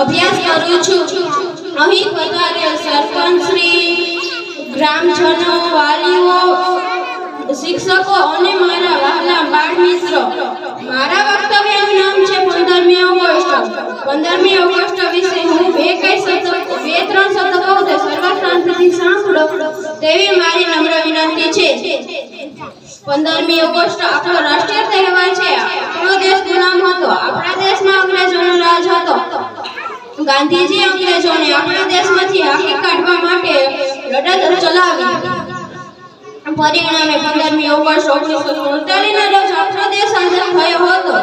અભ્યાસ કરું છું. અહીં વધારે સરપંચ શ્રી ગ્રામજનો, વાલીઓ, શિક્ષકો અને મારા વહાલા બાળ મિત્રો મારા વક્તવ્યનું નામ છે પંદરમી ઓગસ્ટ. પંદરમી ઓગસ્ટ વિશે હું બે કઈ શબ્દ, બે, ત્રણ શતકો તે તો સાંભળો. તેવી મારી નમ્ર વિનંતી છે. પંદરમી ઓગસ્ટ આપણો રાષ્ટ્રીય તહેવાર છે આપણો દેશ ગુલામ હતો આપણા દેશમાં અંગ્રેજોનો રાજ હતો ગાંધીજી અંગ્રેજોને આપણા દેશમાંથી હાકી કાઢવા માટે લડત ચલાવી. પરિણામે પંદરમી ઓગસ્ટ ઓગણીસો સુડતાલીસ ના રોજ આપણો દેશ આઝાદ થયો હતો.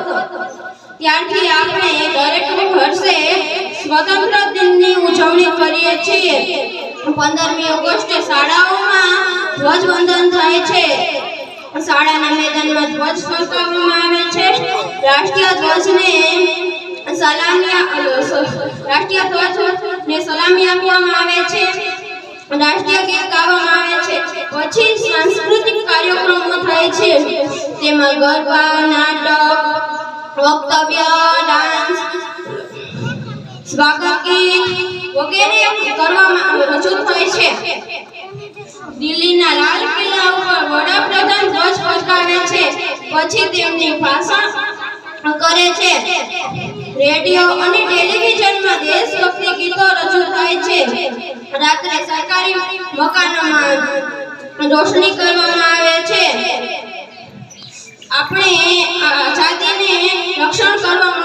ત્યારથી આપણે દરેક વર્ષે સ્વતંત્ર દિનની ઉજવણી કરીએ છીએ. પંદરમી ઓગસ્ટે શાળાઓમાં ધ્વજવંદન થાય છે. શાળાના મેદાનમાં ધ્વજ ફરકાવવામાં આવે છે. રાષ્ટ્રીય ધ્વજને રાષ્ટ્રીય ધ્વજ ને સલામી આપવામાં આવે છે. રાષ્ટ્રીય ગીત ગાવામાં આવે છે. પછી સાંસ્કૃતિક કાર્યક્રમો થાય છે. તેમાં ગરબા નાટક વક્તવ્ય, ડાન્સ, સ્વાગત ગીત વગેરે કરવામાં રજૂ થાય છે. દિલ્હીના લાલ કિલ્લા ઉપર વડાપ્રધાન ધ્વજ ફરકાવે છે. પછી તેમની ભાષણ કરે છે. રેડિયો અને ટેલિવિઝનમાં દેશભક્તિ ગીતો રજૂ થાય છે. રાત્રે સરકારી મકાનોમાં રોશની કરવામાં આવે છે. આપણે જાતિને રક્ષણ કરવા